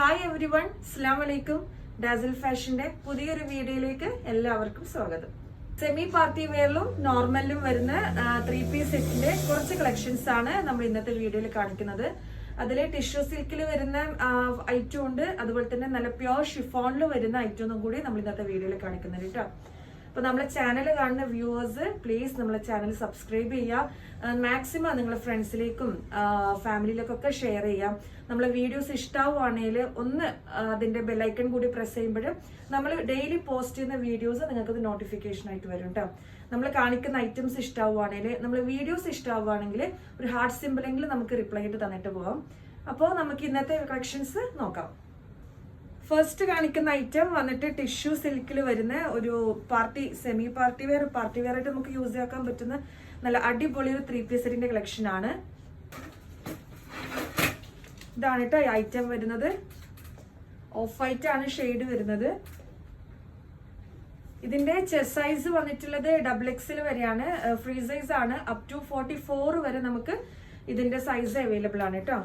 Hi every one അസ്ലാം വലൈക്കും ഡാസിൽ ഫാഷന്റെ പുതിയൊരു വീഡിയോയിലേക്ക് എല്ലാവർക്കും സ്വാഗതം. സെമി പാർട്ടി വെയറിലും നോർമലിലും വരുന്ന ത്രീ പീസ് സെറ്റിന്റെ കുറച്ച് കളക്ഷൻസ് ആണ് നമ്മൾ ഇന്നത്തെ വീഡിയോയിൽ കാണിക്കുന്നത്. അതിൽ ടിഷ്യൂ സിൽക്കിൽ വരുന്ന ഐറ്റം ഉണ്ട്. അതുപോലെ തന്നെ നല്ല പ്യോർ ഷിഫോണിൽ വരുന്ന ഐറ്റം കൂടി നമ്മൾ ഇന്നത്തെ വീഡിയോയിൽ കാണിക്കുന്നുണ്ട് കേട്ടോ. അപ്പൊ നമ്മളെ ചാനൽ കാണുന്ന വ്യൂവേഴ്സ് പ്ലീസ് നമ്മളെ ചാനൽ സബ്സ്ക്രൈബ് ചെയ്യുക മാക്സിമം നിങ്ങളെ ഫ്രണ്ട്സിലേക്കും ഫാമിലിയിലേക്കൊക്കെ ഷെയർ ചെയ്യാം. നമ്മളെ വീഡിയോസ് ഇഷ്ടാവുകയാണെങ്കിൽ ഒന്ന് അതിന്റെ ബെല്ലൈക്കൺ കൂടി പ്രസ് ചെയ്യുമ്പോൾ നമ്മൾ ഡെയിലി പോസ്റ്റ് ചെയ്യുന്ന വീഡിയോസ് നിങ്ങൾക്കത് നോട്ടിഫിക്കേഷൻ ആയിട്ട് വരും കേട്ടോ നമ്മൾ കാണിക്കുന്ന ഐറ്റംസ് ഇഷ്ടാവുകയാണെങ്കിൽ നമ്മൾ വീഡിയോസ് ഇഷ്ടാവുകയാണെങ്കിൽ ഒരു ഹാർട്ട് സിമ്പിളെങ്കിലും നമുക്ക് റിപ്ലൈ ആയിട്ട് തന്നിട്ട് പോകാം അപ്പോൾ നമുക്ക് ഇന്നത്തെ കളക്ഷൻസ് നോക്കാം. ഫസ്റ്റ് കാണിക്കുന്ന ഐറ്റം വന്നിട്ട് ടിഷ്യൂ സിൽക്കിൽ വരുന്ന ഒരു party semi party wear party wear ആയിട്ട് നമുക്ക് യൂസ് ചെയ്യാൻ പറ്റുന്ന നല്ല അടിപൊളി ഒരു ത്രീ പീസ് സെറ്റിന്റെ കളക്ഷൻ ആണ്. ഇതാണ് കേട്ടോ ഐറ്റം വരുന്നത്. ഓഫ് വൈറ്റ് ആണ് ഷെയ്ഡ് വരുന്നത്. ഇതിന്റെ ചെസ് സൈസ് വന്നിട്ടുള്ളത് ഡബിൾ എക്സിൽ വരെയാണ്. ഫ്രീ സൈസ് ആണ്. അപ് ടു ഫോർട്ടി ഫോർ വരെ നമുക്ക് ഇതിന്റെ സൈസ് അവൈലബിൾ ആണ് കേട്ടോ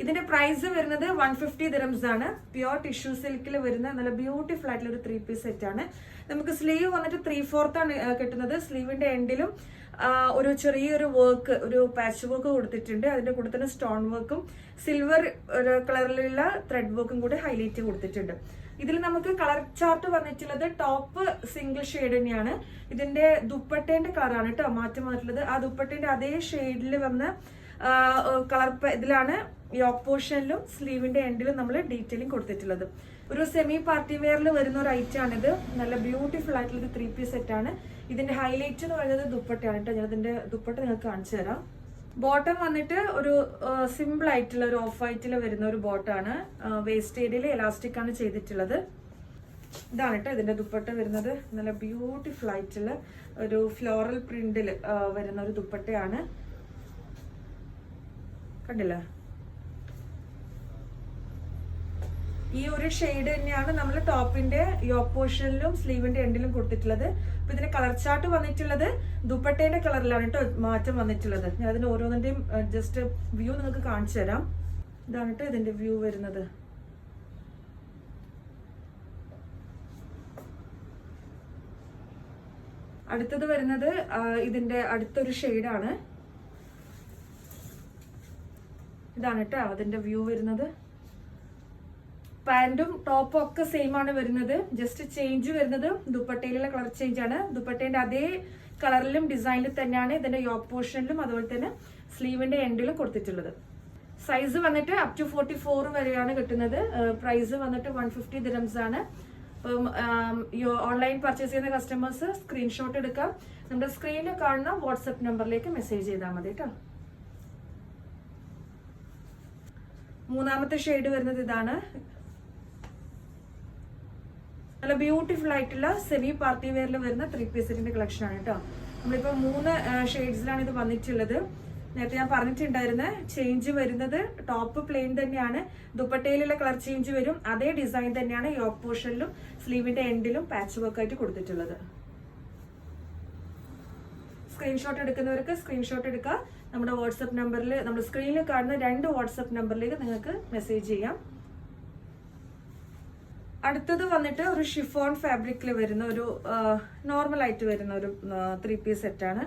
ഇതിന്റെ പ്രൈസ് വരുന്നത് വൺ ഫിഫ്റ്റി ദിറംസ് ആണ്. പ്യുവർ ടിഷ്യൂ സിൽക്കിൽ വരുന്ന നല്ല ബ്യൂട്ടിഫുൾ ആയിട്ടുള്ള ഒരു ത്രീ പീസ് സെറ്റ് ആണ്. നമുക്ക് സ്ലീവ് വന്നിട്ട് ത്രീ ഫോർത്ത് ആണ് കിട്ടുന്നത്. സ്ലീവിന്റെ എൻഡിലും ഒരു ചെറിയൊരു വർക്ക് ഒരു പാച്ച് വർക്ക് കൊടുത്തിട്ടുണ്ട്. അതിന്റെ കൂടെ തന്നെ സ്റ്റോൺ വർക്കും സിൽവർ കളറിലുള്ള ത്രെഡ് വർക്കും കൂടെ ഹൈലൈറ്റ് കൊടുത്തിട്ടുണ്ട്. ഇതിൽ നമുക്ക് കളർ ചാർട്ട് വന്നിട്ടുള്ളത് ടോപ്പ് സിംഗിൾ ഷെയ്ഡ് തന്നെയാണ്. ഇതിന്റെ ദുപ്പട്ടേന്റെ കളറാണ് കേട്ടോ മാറ്റം വന്നിട്ടുള്ളത്. ആ ദുപ്പട്ടേന്റെ അതേ ഷെയ്ഡിൽ വന്ന കളർ ഇതിലാണ് യോക്ക് പോർഷനിലും സ്ലീവിന്റെ എൻഡിലും നമ്മൾ ഡീറ്റെയിലിംഗ് കൊടുത്തിട്ടുള്ളത്. ഒരു സെമി പാർട്ടി വെയറിൽ വരുന്ന ഒരു ഐറ്റം ആണിത്. നല്ല ബ്യൂട്ടിഫുൾ ആയിട്ടുള്ള ഒരു ത്രീ പീസ് സെറ്റ് ആണ്. ഇതിന്റെ ഹൈലൈറ്റ് എന്ന് പറയുന്നത് ദുപ്പട്ടയാണ് കേട്ടോ. ഞാൻ ഇതിന്റെ ദുപ്പട്ട നിങ്ങൾക്ക് കാണിച്ചു തരാം. ബോട്ടം വന്നിട്ട് ഒരു സിമ്പിൾ ആയിട്ടുള്ള ഒരു ഓഫ് വൈറ്റിൽ വരുന്ന ഒരു ബോട്ടാണ് വേസ്റ്റ് ഏരിയയിൽ എലാസ്റ്റിക് ആണ് ചെയ്തിട്ടുള്ളത്. ഇതാണ് കേട്ടോ ഇതിന്റെ ദുപ്പട്ട വരുന്നത്. നല്ല ബ്യൂട്ടിഫുൾ ആയിട്ടുള്ള ഒരു ഫ്ലോറൽ പ്രിന്റിൽ വരുന്ന ഒരു ദുപ്പട്ടയാണ്. കണ്ടില്ല? ഈ ഒരു ഷെയ്ഡ് തന്നെയാണ് നമ്മൾ ടോപ്പിന്റെ യോക്ക് പോർഷനിലും സ്ലീവിന്റെ എൻഡിലും കൊടുത്തിട്ടുള്ളത്. അപ്പൊ ഇതിന്റെ കളർ ചാർട്ട് വന്നിട്ടുള്ളത് ദുപ്പട്ടേന്റെ കളറിലാണ് കേട്ടോ മാറ്റം വന്നിട്ടുള്ളത്. ഞാൻ അതിന്റെ ഓരോന്നിന്റെയും ജസ്റ്റ് വ്യൂ നിങ്ങൾക്ക് കാണിച്ചു തരാം. ഇതാണ് കേട്ടോ ഇതിന്റെ വ്യൂ വരുന്നത്. അടുത്തത് വരുന്നത് ഇതിന്റെ അടുത്തൊരു ഷെയ്ഡാണ് ഇതാണ് കേട്ടോ അതിന്റെ വ്യൂ വരുന്നത്. പാന്റും ടോപ്പും ഒക്കെ സെയിം ആണ് വരുന്നത്. ജസ്റ്റ് ചേഞ്ച് വരുന്നത് ദുപ്പട്ടയിലുള്ള കളർ ചേഞ്ച് ആണ്. ദുപ്പട്ടേന്റെ അതേ കളറിലും ഡിസൈനിലും തന്നെയാണ് ഇതിന്റെ യോക്ക് പോർഷനിലും അതുപോലെ തന്നെ സ്ലീവിന്റെ എൻഡിലും കൊടുത്തിട്ടുള്ളത്. സൈസ് വന്നിട്ട് അപ് ടു ഫോർട്ടി ഫോർ വരെയാണ് കിട്ടുന്നത്. പ്രൈസ് വന്നിട്ട് വൺ ഫിഫ്റ്റി ദിനംസ് ആണ്. അപ്പം ഓൺലൈൻ പർച്ചേസ് ചെയ്യുന്ന കസ്റ്റമേഴ്സ് സ്ക്രീൻഷോട്ട് എടുക്കാം. നമ്മുടെ സ്ക്രീനിൽ കാണുന്ന വാട്സപ്പ് നമ്പറിലേക്ക് മെസ്സേജ് ചെയ്താൽ മതി കേട്ടോ. മൂന്നാമത്തെ ഷെയ്ഡ് വരുന്നത് ഇതാണ്. നല്ല ബ്യൂട്ടിഫുൾ ആയിട്ടുള്ള സെമി പാർട്ടി വെയറിൽ വരുന്ന ത്രീ പീസിന്റെ കളക്ഷൻ ആണ് കേട്ടോ നമ്മളിപ്പോ മൂന്ന് ഷെയ്ഡ്സിലാണ് ഇത് വന്നിട്ടുള്ളത്. നേരത്തെ ഞാൻ പറഞ്ഞിട്ടുണ്ടായിരുന്ന ചേഞ്ച് വരുന്നത് ടോപ്പ് പ്ലെയിൻ തന്നെയാണ്. ദുപ്പട്ടയിലുള്ള കളർ ചേഞ്ച് വരും. അതേ ഡിസൈൻ തന്നെയാണ് യോക്ക് പോർഷനിലും സ്ലീവിന്റെ എൻഡിലും പാച്ച് വർക്ക് ആയിട്ട് കൊടുത്തിട്ടുള്ളത്. സ്ക്രീൻഷോട്ട് എടുക്കുന്നവർക്ക് സ്ക്രീൻഷോട്ട് എടുക്കുക നമ്മുടെ വാട്സപ്പ് നമ്പറിൽ നമ്മുടെ സ്ക്രീനിൽ കാണുന്ന രണ്ട് വാട്സപ്പ് നമ്പറിലേക്ക് നിങ്ങൾക്ക് മെസ്സേജ് ചെയ്യാം. അടുത്തത് വന്നിട്ട് ഒരു ഷിഫോൺ ഫാബ്രിക്കിൽ വരുന്ന ഒരു നോർമൽ ആയിട്ട് വരുന്ന ഒരു ത്രീ പീസ് സെറ്റ് ആണ്.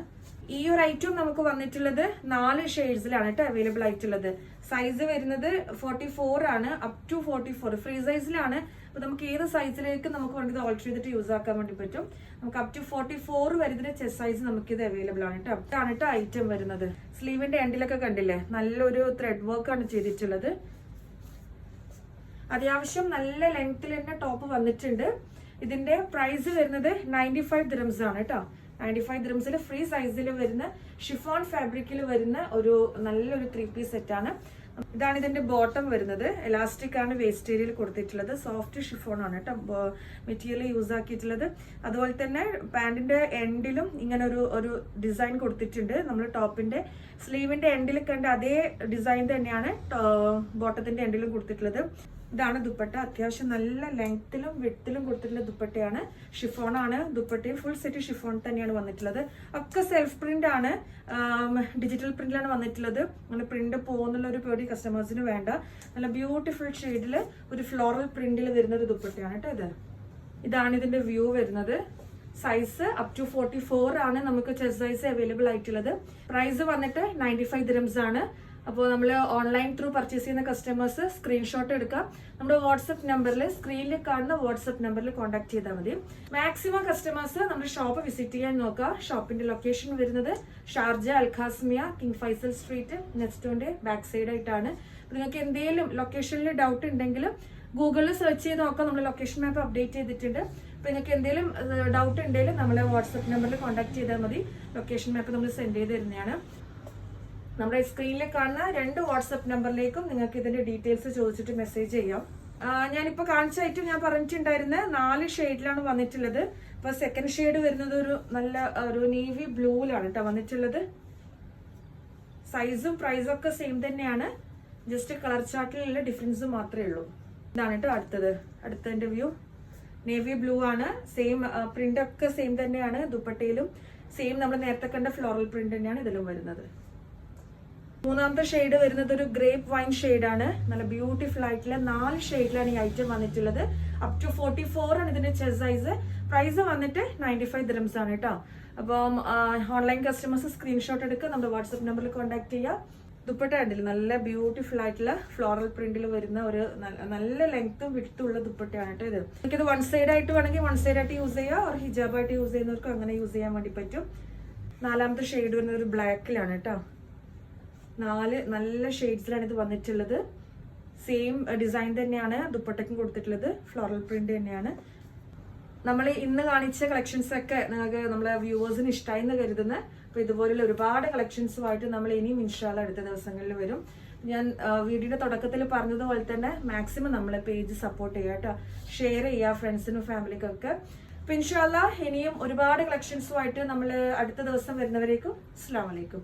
ഈ ഒരു ഐറ്റം നമുക്ക് വന്നിട്ടുള്ളത് നാല് ഷെയ്ഡ്സിലാണ് കേട്ടോ അവൈലബിൾ ആയിട്ടുള്ളത്. സൈസ് വരുന്നത് ഫോർട്ടി ഫോർ ആണ് up to forty four free സൈസിലാണ് അപ്പൊ നമുക്ക് ഏത് സൈസിലേക്ക് നമുക്ക് വേണ്ടത് ഓൾട്ടർ ചെയ്തിട്ട് യൂസ് ആക്കാൻ വേണ്ടി പറ്റും. നമുക്ക് അപ് ടു ഫോർട്ടി ഫോർ വരുന്ന ചെസ് സൈസ് നമുക്ക് ഇത് അവൈലബിൾ ആണ് കേട്ടോ ഇതാണ് കേട്ടോ ഐറ്റം വരുന്നത്. സ്ലീവിന്റെ എൻഡിലൊക്കെ കണ്ടില്ലേ? നല്ലൊരു ത്രെഡ് വർക്ക് ആണ് ചെയ്തിട്ടുള്ളത്. അത്യാവശ്യം നല്ല ലെങ്ത്തിൽ തന്നെ ടോപ്പ് വന്നിട്ടുണ്ട്. ഇതിന്റെ പ്രൈസ് വരുന്നത് നയന്റി ഫൈവ് ദിറംസ് ആണ് കേട്ടോ നയന്റി ഫൈവ് ദിറംസിൽ ഫ്രീ സൈസിൽ വരുന്ന ഷിഫോൺ ഫാബ്രിക്കിൽ വരുന്ന ഒരു നല്ലൊരു ത്രീ പീസ് സെറ്റ് ആണ്. ഇതാണ് ഇതിന്റെ ബോട്ടം വരുന്നത്. എലാസ്റ്റിക് ആണ് വേസ്റ്റ് ഏരിയയിൽ കൊടുത്തിട്ടുള്ളത്. സോഫ്റ്റ് ഷിഫോൺ ആണ് കേട്ടോ മെറ്റീരിയൽ യൂസ് ആക്കിയിട്ടുള്ളത്. അതുപോലെ തന്നെ പാന്റിന്റെ എൻഡിലും ഇങ്ങനെ ഒരു ഒരു ഡിസൈൻ കൊടുത്തിട്ടുണ്ട്. നമ്മൾ ടോപ്പിന്റെ സ്ലീവിന്റെ എൻഡിൽ കണ്ട അതേ ഡിസൈൻ തന്നെയാണ് ബോട്ടത്തിന്റെ എൻഡിലും കൊടുത്തിട്ടുള്ളത്. ഇതാണ് ദുപ്പട്ട. അത്യാവശ്യം നല്ല ലെങ്ത്തിലും വിട്ടിലും കൊടുത്തിട്ടുള്ള ദുപ്പട്ടയാണ്. ഷിഫോൺ ആണ് ദുപ്പട്ടയും ഫുൾ സെറ്റ് ഷിഫോൺ തന്നെയാണ് വന്നിട്ടുള്ളത്. ഒക്കെ സെൽഫ് പ്രിന്റ് ആണ്. ഡിജിറ്റൽ പ്രിന്റിലാണ് വന്നിട്ടുള്ളത്. അങ്ങനെ പ്രിന്റ് പോകുന്നുള്ള ഒരു പേടി കസ്റ്റമേഴ്സിന് വേണ്ട. നല്ല ബ്യൂട്ടിഫുൾ ഷെയ്ഡിൽ ഒരു ഫ്ലോറൽ പ്രിന്റിൽ വരുന്ന ഒരു ദുപ്പട്ടയാണ് കേട്ടോ ഇത്. ഇതാണ് ഇതിന്റെ വ്യൂ വരുന്നത്. Size up to forty four ആണ് നമുക്ക് ചെസ് സൈസ് അവൈലബിൾ ആയിട്ടുള്ളത്. പ്രൈസ് വന്നിട്ട് നയന്റി ഫൈവ് ദിറംസ് ആണ്. അപ്പോൾ നമ്മൾ ഓൺലൈൻ ത്രൂ പർച്ചേസ് ചെയ്യുന്ന കസ്റ്റമേഴ്സ് സ്ക്രീൻഷോട്ട് എടുക്കാം. നമ്മുടെ വാട്സപ്പ് നമ്പറിൽ സ്ക്രീനിൽ കാണുന്ന വാട്സപ്പ് നമ്പറിൽ കോൺടാക്ട് ചെയ്താൽ മതി. മാക്സിമം കസ്റ്റമേഴ്സ് നമ്മുടെ ഷോപ്പ് വിസിറ്റ് ചെയ്യാൻ നോക്കുക. ഷോപ്പിന്റെ ലൊക്കേഷൻ വരുന്നത് Sharjah Al Qasimia King Faisal Street നെക്സ്റ്റോന്റെ back side ആയിട്ടാണ്. നിങ്ങൾക്ക് എന്തെങ്കിലും ലൊക്കേഷനിൽ ഡൗട്ട് ഉണ്ടെങ്കിൽ ഗൂഗിളിൽ സെർച്ച് ചെയ്ത് നോക്കാം. നമ്മൾ ലൊക്കേഷൻ മാപ്പ് അപ്ഡേറ്റ് ചെയ്തിട്ടുണ്ട്. അപ്പോൾ നിങ്ങൾക്ക് എന്തെങ്കിലും ഡൗട്ട് ഉണ്ടെങ്കിൽ നമ്മളെ വാട്സപ്പ് നമ്പറിൽ കോൺടാക്ട് ചെയ്താൽ മതി. ലൊക്കേഷൻ മാപ്പ് നമ്മൾ സെൻഡ് ചെയ്ത് തരുന്നതാണ്. നമ്മുടെ സ്ക്രീനിൽ കാണുന്ന രണ്ട് വാട്സപ്പ് നമ്പറിലേക്കും നിങ്ങൾക്ക് ഇതിന്റെ ഡീറ്റെയിൽസ് ചോദിച്ചിട്ട് മെസ്സേജ് ചെയ്യാം. ഞാനിപ്പോൾ ഞാനിപ്പോ കാണിച്ച ഐറ്റം ഞാൻ പറഞ്ഞിട്ടുണ്ടായിരുന്ന നാല് ഷെയ്ഡിലാണ് വന്നിട്ടുള്ളത്. ഇപ്പൊ സെക്കൻഡ് ഷെയ്ഡ് വരുന്നത് ഒരു നല്ല ഒരു നേവി ബ്ലൂവിലാണ് കേട്ടോ വന്നിട്ടുള്ളത്. സൈസും പ്രൈസും ഒക്കെ സെയിം തന്നെയാണ്. ജസ്റ്റ് കളർ ചാർട്ടിലുള്ള ഡിഫറൻസ് മാത്രമേ ഉള്ളൂ. ഇതാണ് കേട്ടോ അടുത്തത്. അടുത്തതിന്റെ വ്യൂ നേവി ബ്ലൂ ആണ്. സെയിം പ്രിന്റ് ഒക്കെ സെയിം തന്നെയാണ്. ദുപ്പട്ടയിലും സെയിം നമ്മൾ നേരത്തെ കണ്ട ഫ്ലോറൽ പ്രിന്റ് തന്നെയാണ് ഇതിലും വരുന്നത്. മൂന്നാമത്തെ ഷെയ്ഡ് വരുന്നത് ഒരു ഗ്രേപ്പ് വൈൻ ആണ്. നല്ല ബ്യൂട്ടിഫുൾ ആയിട്ടുള്ള നാല് ഷെയ്ഡിലാണ് ഈ ഐറ്റം വന്നിട്ടുള്ളത്. അപ് ടു ഫോർട്ടി ഫോർ ആണ് ഇതിന്റെ ചെസ് സൈസ് പ്രൈസ് വന്നിട്ട് നയന്റി ഫൈവ് ദിറംസ് ആണ് കേട്ടോ അപ്പം ഓൺലൈൻ കസ്റ്റമേഴ്സ് സ്ക്രീൻഷോട്ട് എടുക്കുക. നമ്മുടെ വാട്സപ്പ് നമ്പറിൽ കോൺടാക്ട് ചെയ്യുക. ദുപ്പട്ട കണ്ടില്ല? നല്ല ബ്യൂട്ടിഫുൾ ആയിട്ടുള്ള ഫ്ലോറൽ പ്രിന്റിൽ വരുന്ന ഒരു നല്ല- ലെങ്ത്തും വിടുത്തും ഉള്ള ദുപ്പട്ടയാണ് കേട്ടോ ഇത്. എനിക്കിത് വൺ സൈഡ് ആയിട്ട് വേണമെങ്കിൽ വൺ സൈഡ് ആയിട്ട് യൂസ് ചെയ്യാം. ഓർ ഹിജാബായിട്ട് യൂസ് ചെയ്യുന്നവർക്ക് അങ്ങനെ യൂസ് ചെയ്യാൻ വേണ്ടി പറ്റും. നാലാമത്തെ ഷെയ്ഡ് വരുന്ന ഒരു ബ്ലാക്കിലാണ് കേട്ടോ നാല് നല്ല ഷെയ്ഡ്സിലാണ് ഇത് വന്നിട്ടുള്ളത്. സെയിം ഡിസൈൻ തന്നെയാണ് ദുപ്പട്ടയ്ക്കും കൊടുത്തിട്ടുള്ളത്. ഫ്ലോറൽ പ്രിന്റ് തന്നെയാണ്. നമ്മൾ ഇന്ന് കാണിച്ച കളക്ഷൻസ് ഒക്കെ നിങ്ങൾക്ക് നമ്മളെ വ്യൂവേഴ്സിന് ഇഷ്ടമായി എന്ന് കരുതുന്ന. അപ്പൊ ഇതുപോലുള്ള ഒരുപാട് കളക്ഷൻസുമായിട്ട് നമ്മൾ ഇനിയും ഇൻഷാല്ല അടുത്ത ദിവസങ്ങളിൽ വരും. ഞാൻ വീഡിയോയുടെ തുടക്കത്തിൽ പറഞ്ഞതുപോലെ തന്നെ മാക്സിമം നമ്മളെ പേജ് സപ്പോർട്ട് ചെയ്യുക കേട്ടോ. ഷെയർ ചെയ്യുക ഫ്രണ്ട്സിനും ഫാമിലിക്കൊക്കെ അപ്പൊ ഇൻഷാല്ല ഇനിയും ഒരുപാട് കളക്ഷൻസുമായിട്ട് നമ്മൾ അടുത്ത ദിവസം വരുന്നവരേക്കും. അസ്സാം വലൈക്കും